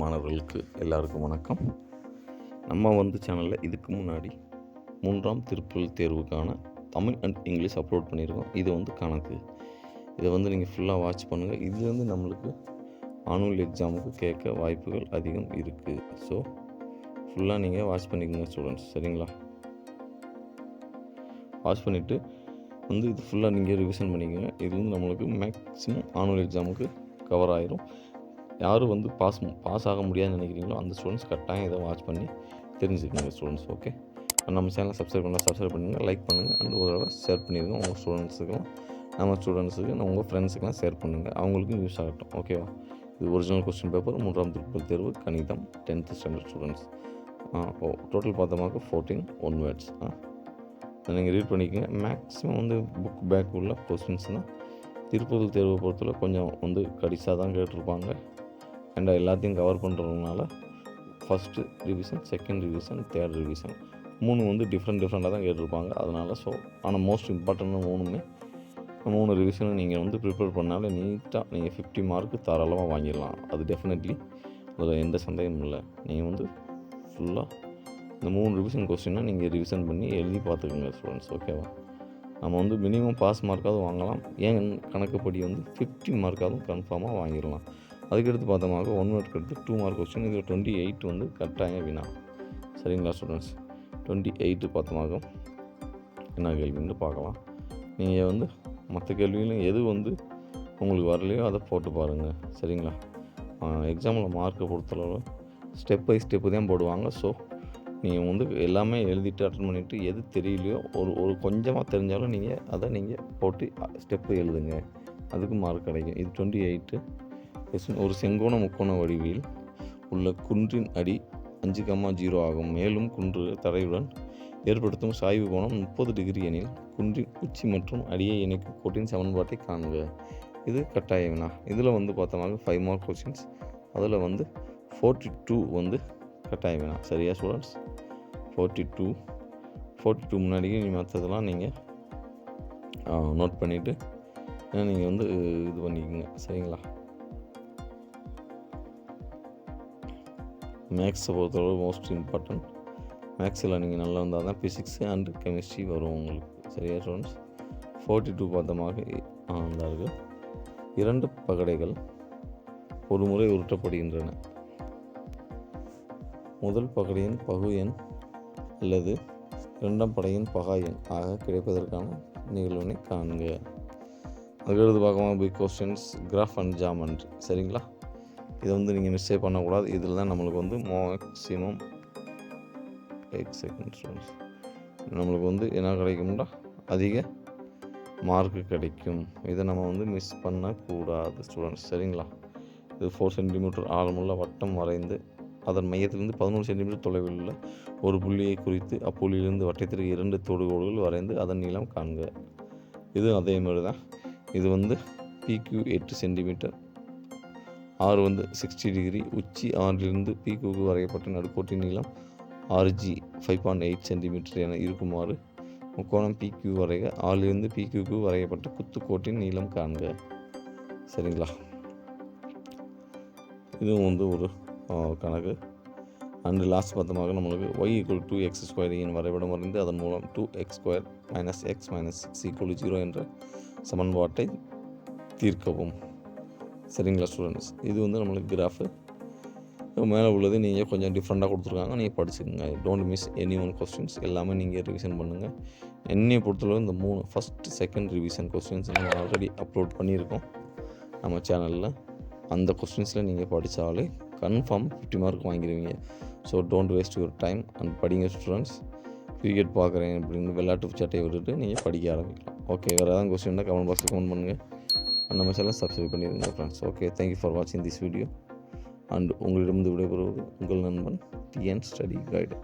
மாணவர்களுக்கு எல்லாருக்கும் வணக்கம். நம்ம வந்து சேனலில் இதுக்கு முன்னாடி மூன்றாம் திருப்பல் தேர்வுக்கான தமிழ் அண்ட் இங்கிலீஷ் அப்லோட் பண்ணியிருக்கோம். இது வந்து கணக்கு. இதை வந்து நீங்கள் ஃபுல்லாக வாட்ச் பண்ணுங்கள் இது வந்து நம்மளுக்கு ஆனுவல் எக்ஸாமுக்கு கேட்க வாய்ப்புகள் அதிகம் இருக்குது ஸோ ஃபுல்லாக நீங்கள் வாட்ச் பண்ணிக்கோங்க ஸ்டூடெண்ட்ஸ் சரிங்களா? வாட்ச் பண்ணிவிட்டு வந்து இது ஃபுல்லாக நீங்கள் ரிவிஷன் பண்ணிக்கோங்க. இது வந்து நம்மளுக்கு மேக்ஸிமம் ஆனுவல் எக்ஸாமுக்கு கவர் ஆயிரும். யாரும் வந்து பாஸ் பாஸ் ஆக முடியாதுன்னு நினைக்கிறீங்களோ அந்த ஸ்டூடெண்ட்ஸ் கட்டாயம் இதை வாட்ச் பண்ணி தெரிஞ்சுக்கோங்க ஸ்டூடெண்ட்ஸ் ஓகே? நம்ம சேனலை சப்ஸ்கிரைப் பண்ணால் சப்ஸ்கிரைப் பண்ணுங்கள் லைக் பண்ணுங்கள் அண்ட் ஒரு தடவை ஷேர் பண்ணிடுங்க உங்கள் ஸ்டூடெண்ட்ஸுக்கும் நம்ம ஸ்டூடெண்ட்ஸுக்கு உங்கள் ஃப்ரெண்ட்ஸுக்கெல்லாம் ஷேர் பண்ணுங்கள் அவங்களுக்கும் யூஸ் ஆகட்டும் ஓகேவா? இது ஒரிஜினல் கொஸ்டின் பேப்பர் மூன்றாம் திருப்பல் தேர்வு கணிதம் டென்த்து ஸ்டாண்டர்ட் ஸ்டூடெண்ட்ஸ். ஓ டோட்டல் பார்த்தோமாக்க ஃபோர்டீன் ஒன் வேர்ட்ஸ் ஆ? நீங்கள் ரீட் பண்ணிக்கோங்க. மேக்ஸிமம் வந்து புக் பேக் உள்ள கொஸ்டின்ஸ் தான் திருப்பூர் தேர்வை பொறுத்தவரை கொஞ்சம் வந்து கடிசாக தான் கேட்டிருப்பாங்க. அண்ட் எல்லாத்தையும் கவர் பண்ணுறதுனால first revision second revision third revision மூணு வந்து டிஃப்ரெண்ட் டிஃப்ரெண்ட்டாக தான் கேட்டிருப்பாங்க. அதனால் ஸோ ஆனால் மோஸ்ட் இம்பார்ட்டன்ட் மூணுமே மூணு ரிவிஷனும் நீங்கள் வந்து ப்ரிப்பேர் பண்ணாலே நீட்டாக நீங்கள் ஃபிஃப்டி மார்க்கு தாராளமாக வாங்கிடலாம். அது டெஃபினெட்லி அதில் எந்த சந்தேகமும் இல்லை. நீங்கள் வந்து ஃபுல்லாக இந்த மூணு ரிவிஷன் கொஸ்டின்னா நீங்கள் ரிவிஷன் பண்ணி எழுதி பார்த்துக்கோங்க ஸ்டூடெண்ட்ஸ் ஓகேவா நம்ம வந்து மினிமம் பாஸ் மார்க்காவது வாங்கலாம். ஏன் கணக்குப்படி வந்து ஃபிஃப்டி மார்க்காவது கன்ஃபார்மாக வாங்கிடலாம். அதுக்கடுத்து பார்த்தோமாக ஒன் மார்க் எடுத்து டூ மார்க் கொஸ்டின் இதில் டுவெண்ட்டி எயிட் வந்து கட்டாயம் வினா. சரிங்களா ஸ்டூடெண்ட்ஸ் டுவெண்ட்டி எயிட்டு பார்த்தோமாக என்ன கேள்வின்னு பார்க்கலாம். நீங்கள் வந்து மற்ற கேள்வியிலும் எது வந்து உங்களுக்கு வரலையோ அதை போட்டு பாருங்கள் சரிங்களா? எக்ஸாமில் மார்க்கை பொறுத்தளவு ஸ்டெப் பை ஸ்டெப்பு தான் போடுவாங்க. ஸோ நீங்கள் வந்து எல்லாமே எழுதிட்டு அட்டன் பண்ணிவிட்டு எது தெரியலையோ ஒரு ஒரு கொஞ்சமாக தெரிஞ்சாலும் நீங்கள் அதை நீங்கள் போட்டு ஸ்டெப்பு எழுதுங்க. அதுக்கு மார்க் கிடைக்கும். இது டுவெண்ட்டி எயிட்டு ஒரு செங்கோண முக்கோண வடிவில் உள்ள குன்றின் அடி அஞ்சு கம்மா ஜீரோ ஆகும். மேலும் குன்று தரையுடன் ஏற்படுத்தும் சாய்வு கோணம் முப்பது டிகிரி எனில் குன்றின் உச்சி மற்றும் அடியை இணைக்கும் கோட்டின் சமன்பாட்டை காண்க. இது கட்டாய வினா இதில் வந்து பார்த்தோம்னா ஃபைவ் மார்க் கொஸ்டின்ஸ் அதில் வந்து ஃபோர்ட்டி டூ வந்து கட்டாய வினா சரியா students forty two forty two முன்னாடியே நீ மற்றதெல்லாம் நீங்கள் நோட் பண்ணிவிட்டு நீங்கள் வந்து இது பண்ணிக்கோங்க. சரிங்களா? மேக்ஸை பொறுத்தளவு மோஸ்ட் இம்பார்ட்டண்ட் மேக்ஸில் நீங்கள் நல்லா வந்தால் தான் ஃபிசிக்ஸ் அண்ட் கெமிஸ்ட்ரி வரும் உங்களுக்கு. சரியா ஸ்டூடெண்ட்ஸ் ஃபோர்ட்டி டூ பார்த்தமாக இருந்தார்கள். இரண்டு பகடைகள் ஒரு முறை உருட்டப்படுகின்றன. முதல் பகடையின் பகு எண் அல்லது இரண்டாம் படையின் பகா எண் ஆக கிடைப்பதற்கான நிகழ்வினை காண்க. அதுக்கடுத்து பார்க்கலாம் big questions graph and geometry சரிங்களா? இதை வந்து நீங்கள் மிஸ்டேக் பண்ணக்கூடாது. இதில் தான் நம்மளுக்கு வந்து மேக்ஸிமம் எயிட் செகண்ட் நம்மளுக்கு வந்து என்ன கிடைக்கும்னா அதிக மார்க்கு கிடைக்கும். இதை நம்ம வந்து மிஸ் பண்ணக்கூடாது ஸ்டூடெண்ட்ஸ் சரிங்களா? இது ஃபோர் சென்டிமீட்டர் ஆழமுள்ள வட்டம் வரைந்து அதன் மையத்திலிருந்து பதினோரு சென்டிமீட்டர் தொலைவில் உள்ள ஒரு புள்ளியை குறித்து அப்புள்ளியிலிருந்து வட்டத்திற்கு இரண்டு தொடுகோடுகள் வரைந்து அதன் நீளம் காண்க. இது அதே மாதிரி தான் இது வந்து பிக்யூ எட்டு சென்டிமீட்டர் ஆறு வந்து சிக்ஸ்டி டிகிரி உச்சி ஆறிலிருந்து பீக்குக்கு வரையப்பட்ட நடுக்கோட்டின் நீளம் R G five point eight centimetre என இருக்குமாறு முக்கோணம் பிக்யூ வரைக. ஆறிலிருந்து பிக்யூக்கு வரையப்பட்ட குத்துக்கோட்டின் நீளம் காண்க. சரிங்களா? இதுவும் வந்து ஒரு கணக்கு. அண்டு லாஸ்ட் பார்த்தமாக நம்மளுக்கு ஒய் ஈக்குவல் டூ எக்ஸ் ஸ்கொயரின் வரைபடம் வரைந்து அதன் மூலம் two X square minus X minus six equal zero என்ற சமன்பாட்டை தீர்க்கவும். சரிங்களா ஸ்டூடெண்ட்ஸ் இது வந்து நம்மளுக்கு கிராஃபு மேலே உள்ளது நீங்கள் கொஞ்சம் டிஃப்ரெண்ட்டாக கொடுத்துருக்காங்க. நீங்கள் படிச்சுக்கோங்க. Don't miss any one questions எல்லாமே நீங்கள் ரிவிஷன் பண்ணுங்கள் என்னையை பொறுத்தளவு இந்த மூணு ஃபஸ்ட் செகண்ட் ரிவிஷன் கொஸ்டின்ஸ் நம்ம ஆல்ரெடி அப்லோட் பண்ணியிருக்கோம். நம்ம சேனலில் அந்த கொஸ்டின்ஸில் நீங்கள் படித்தாலே confirm fifty mark வாங்கிடுவீங்க so don't waste your time and படிங்க ஸ்டூடெண்ட்ஸ் கிரிக்கெட் பார்க்குறேன் அப்படின்னு விளையாட்டு சட்டையை விட்டுட்டு நீங்கள் படிக்க ஆரம்பிக்கலாம். ஓகே வேறு ஏதாவது கொஸ்டின்னா கமெண்ட் பாக்ஸில் கமெண்ட் பண்ணுங்கள் நம்ம சேனல் சப்ஸ்கிரைப் பண்ணிடுங்க friends okay thank you for வாட்சிங் திஸ் வீடியோ அண்ட் உங்களிடமிருந்து விடைபெறுவது உங்கள் நண்பன் டிஎன் ஸ்டடி கைடு